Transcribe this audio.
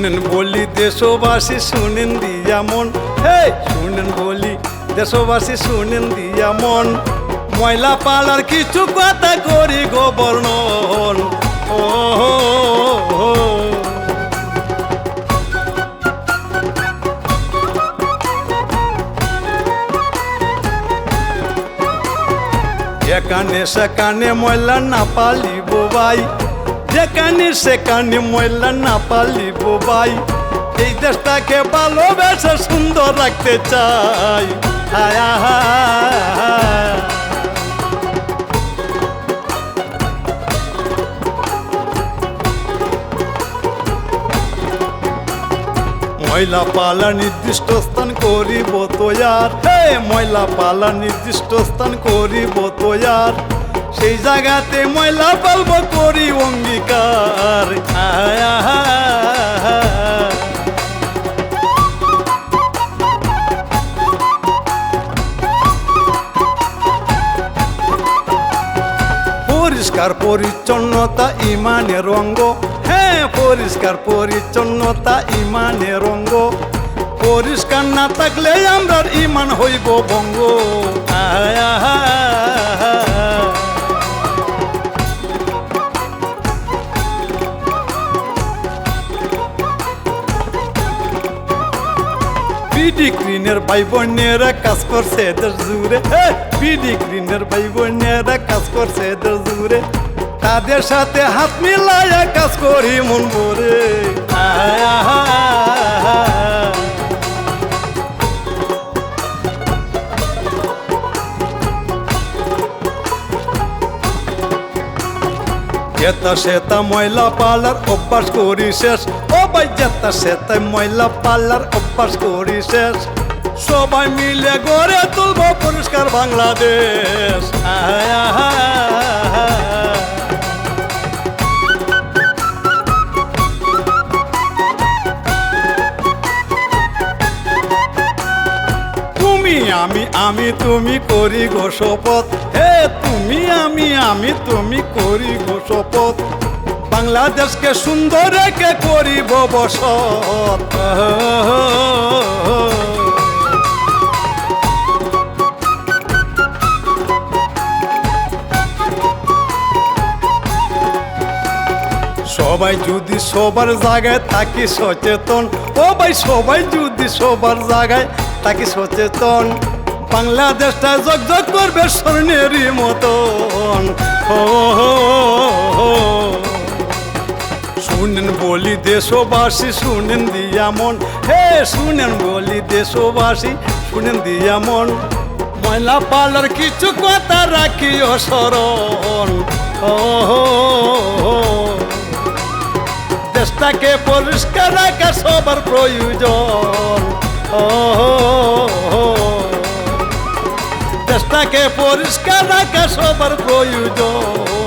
শুনেন বলি দেশবাসী, শুনেন দিয়া মন। হে শুনেন বলি দেশবাসী, শুনেন দিয়া মন। ময়লা পালার কিছু কথা করি গোবর্ণন ও হো হো। যেখানে সেখানে ময়লা না পালিব ভাই। যেখানে সেখানে ময়লা না পালিব ভাই। এই দেশটাকে ভালোবেসে সুন্দর রাখতে চাই। ময়লা পালা নির্দিষ্ট স্থান করিব তোয়ার। হে, ময়লা পালা নির্দিষ্ট স্থান করিব তোয়ার। সেই জায়গাতে ময়লা পালব করি অঙ্গীকার। পরিষ্কার পরিচ্ছন্নতা ইমানের অঙ্গ হ্যাঁ পরিষ্কার পরিচ্ছন্নতা ইমানের অঙ্গ পরিষ্কার না থাকলে আমরা ইমান হইব ভঙ্গ আয়। বিডি গ্রিনের ভাই বোনেরা কাজ করছে এদের জুড়ে। বিডি গ্রিনের ভাই বোনেরা কাজ করছে এদের জুড়ে। তাদের সাথে হাত মিলাইয়া কাজ করি, মন ভরে যেতা সেতা ময়লা পালার অভ্যাস করি শেষ। ও ভাই যেতা সেতা ময়লা পালার অভ্যাস করি শেষ। সবাই মিলে গড়ে তুলব পরিষ্কার বাংলাদেশ। আয়, আমি আমি তুমি করি গো শপথ। হে তুমি, আমি আমি তুমি করি গো শপথ। বাংলাদেশকে সুন্দর রেখে করিব বসত। সবাই যদি সবার জায়গায় থাকি সচেতন। ও ভাই, সবাই যদি সবার জায়গায় থাকি সচেতন। বাংলাদেশটা জগ জগ করবে স্বর্ণেরই মতন। ও। শুনেন বলি দেশবাসী, শুনেন দিয়া মন। হে, শুনেন বলি দেশবাসী, শুনেন দিয়া মন। ময়লা পালার কিছু কথা রাখিও হো। দেশটাকে পরিষ্কার রাখা সবার প্রয়োজন। ও পরিষ্কার রাখা সবার প্রয়োজন।